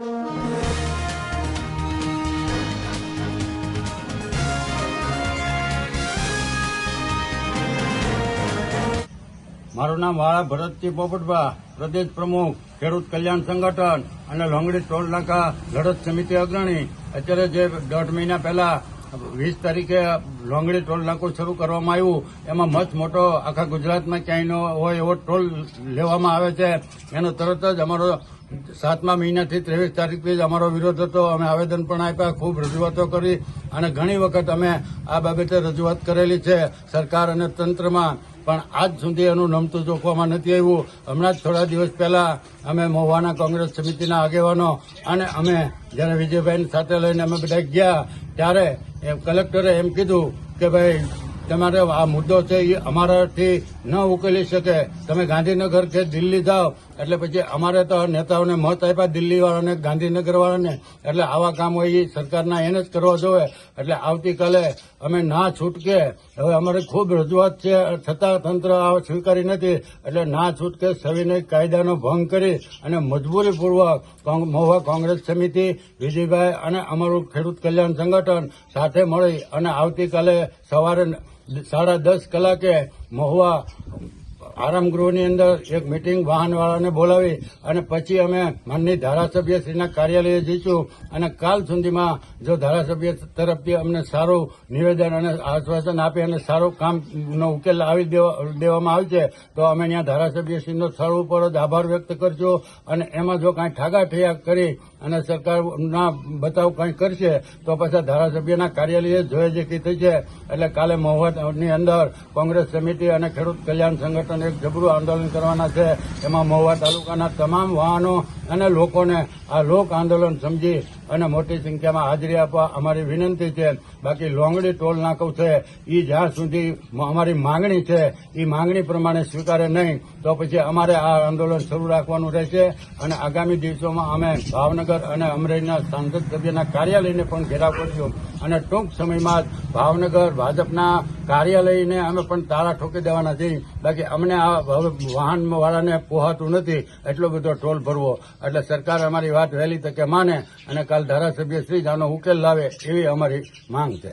મારું નામ વાળા ભરતજી પોપટભા, પ્રદેશ પ્રમુખ, ખેડૂત કલ્યાણ સંગઠન અને લોંગડી ટોલ નાકા, લડત સમિતિ અગ્રણી. અત્યારે જે દોઢ મહિના પહેલા, વીસ તારીખે લોંગડી ટોલ નાકું શરૂ કરવામાં આવ્યું. એમાં મસ્ત મોટો આખા ગુજરાતમાં ક્યાંય હોય એવો ટોલ લેવામાં આવે છે. એનો તરત જ અમારો સાતમા મહિનાથી ત્રેવીસ તારીખથી જ અમારો વિરોધ હતો. અમે આવેદન પણ આપ્યા, ખૂબ રજૂઆતો કરી અને ઘણી વખત અમે આ બાબતે રજૂઆત કરેલી છે સરકાર અને તંત્રમાં. પણ આજ સુધી એનું નમતું જોખવામાં નથી આવ્યું. હમણાં જ થોડા દિવસ પહેલા અમે મહુવાના કોંગ્રેસ સમિતિના આગેવાનો અને અમે જ્યારે વિજયભાઈ સાથે લઈને અમે બધા ગયા, ત્યારે કલેક્ટરે એમ કીધું કે ભાઈ, તમારે આ મુદ્દો છે, એ અમારાથી ન ઉકેલી શકે. તમે ગાંધીનગર કે દિલ્હી જાઓ એટલે પછી અમારે તો નેતાઓને મત આપ્યા દિલ્હી વાળાને ગાંધીનગર વાળાને એટલે આવા કામ હોય એ સરકારના એને જ કરવા જોઈએ એટલે આવતીકાલે અમે ના છૂટકે, હવે અમારી ખૂબ રજૂઆત છે, છતાં તંત્ર આ સ્વીકારી નથી. એટલે ના છૂટકે સવિનય કાયદાનો ભંગ કરી અને મજબૂરીપૂર્વક મહુવા કોંગ્રેસ સમિતિ, વિજયભાઈ અને અમારું ખેડૂત કલ્યાણ સંગઠન સાથે મળી અને આવતીકાલે સવારે સાડા દસ કલાકે મહુવા આરામગૃહની અંદર એક મિટિંગ વાહનવાળાને બોલાવી અને પછી અમે માનની ધારાસભ્યશ્રીના કાર્યાલયે જઈશું. અને કાલ સુધીમાં જો ધારાસભ્ય તરફથી અમને સારું નિવેદન અને આશ્વાસન આપી અને સારું કામનો ઉકેલ આવી દેવા- દેવામાં આવશે, તો અમે ત્યાં ધારાસભ્યશ્રીનો સ્થળ ઉપર જ આભાર વ્યક્ત કરશું. અને એમાં જો કાંઈ ઠાગાઠૈયા કરી અને સરકારના બતાવ કંઈ કરશે, તો પછી ધારાસભ્યના કાર્યાલયે જોઈએ જે કંઈ થશે એટલે કાલે મહુવાની અંદર કોંગ્રેસ સમિતિ અને ખેડૂત કલ્યાણ સંગઠન જબરું આંદોલન કરવાના છે. એમાં મહુવા તાલુકાના તમામ વાહનો અને લોકોને આ લોક આંદોલન સમજી અને મોટી સંખ્યામાં હાજરી આપવા અમારી વિનંતી છે. બાકી લોંગડી ટોલ નાકું છે. એ જ્યાં સુધી અમારી માંગણી છે એ માંગણી પ્રમાણે સ્વીકારે નહીં, તો પછી અમારે આ આંદોલન શરૂ રાખવાનું રહેશે. અને આગામી દિવસોમાં અમે ભાવનગર અને અમરેલીના સાંસદ સભ્યના કાર્યાલયને પણ ઘેરાવ કરીશું. અને ટૂંક સમયમાં જ ભાવનગર ભાજપના કાર્યાલયને અમે પણ તારા ઠોકી દેવાના છીએ. બાકી અમને આ વાહનવાળાને વાહન વાળાને પોહાતું નથી. એટલો બધો ટોલ ભરવો. એટલે સરકાર અમારી વાત વહેલી તકે માને અને કાલ ધારાસભ્ય શ્રી આનો ઉકેલ લાવે એવી અમારી માંગ છે.